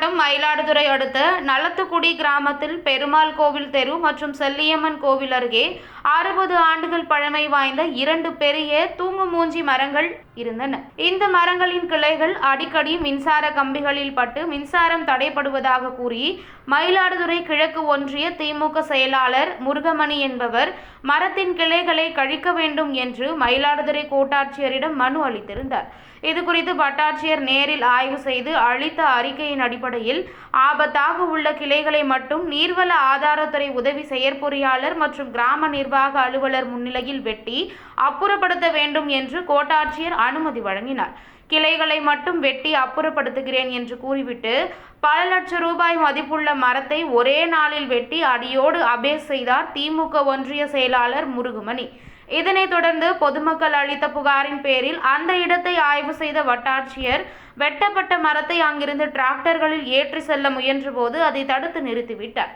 மயிலாடுதுறை அடுத்த நலத்துக்குடி கிராமத்தில் பெருமாள் கோவில் தெரு மற்றும் செல்லியம்மன் கோவில் அருகே அறுபது ஆண்டுகள் பழமை வாய்ந்த இரண்டு பெரிய தூங்கு மூஞ்சி மரங்கள் இருந்தன. இந்த மரங்களின் கிளைகள் அடிக்கடி மின்சார கம்பிகளில் பட்டு மின்சாரம் தடைப்படுவதாக கூறி மயிலாடுதுறை கிழக்கு ஒன்றிய திமுக செயலாளர் முருகமணி என்பவர் மரத்தின் கிளைகளை கழிக்க வேண்டும் என்று மயிலாடுதுறை கோட்டாட்சியரிடம் மனு அளித்திருந்தார். இது குறித்து வட்டாட்சியர் நேரில் ஆய்வு செய்து அளித்த அறிக்கையின் அடிப்படையில் ஆபத்தாக உள்ள கிளைகளை மட்டும் நீர்வள ஆதாரத்துறை உதவி செயற்பொறியாளர் மற்றும் கிராம நிர்வாக அலுவலர் முன்னிலையில் வெட்டி அப்புறப்படுத்த வேண்டும் என்று கோட்டாட்சியர் அனுமதி வழங்கினார். கிளைகளை மட்டும் வெட்டி அப்புறப்படுத்துகிறேன் என்று கூறிவிட்டு பல லட்சம் ரூபாய் மதிப்புள்ள மரத்தை ஒரே நாளில் வெட்டி அடியோடு அபேஸ் செய்தார் திமுக ஒன்றிய செயலாளர் முருகுமணி. இதனைத் தொடர்ந்து பொதுமக்கள் அளித்த புகாரின் பேரில் அந்த இடத்தை ஆய்வு செய்த வட்டாட்சியர் வெட்டப்பட்ட மரத்தை அங்கிருந்து டிராக்டர்களில் ஏற்றி செல்ல முயன்றபோது அதை தடுத்து நிறுத்திவிட்டார்.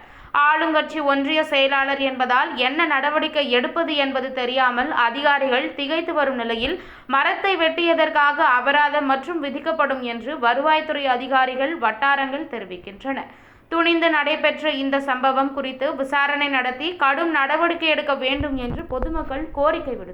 ஆளுங்கட்சி ஒன்றிய செயலாளர் என்பதால் என்ன நடவடிக்கை எடுப்பது என்பது தெரியாமல் அதிகாரிகள் திகைத்து வரும் நிலையில் மரத்தை வெட்டியதற்காக அபராதம் மற்றும் விதிக்கப்படும் என்று வருவாய்த்துறை அதிகாரிகள் வட்டாரங்கள் தெரிவிக்கின்றன. துணிந்து நடைபெற்ற இந்த சம்பவம் குறித்து விசாரணை நடத்தி கடும் நடவடிக்கை எடுக்க வேண்டும் என்று பொதுமக்கள் கோரிக்கை விடுத்தனர்.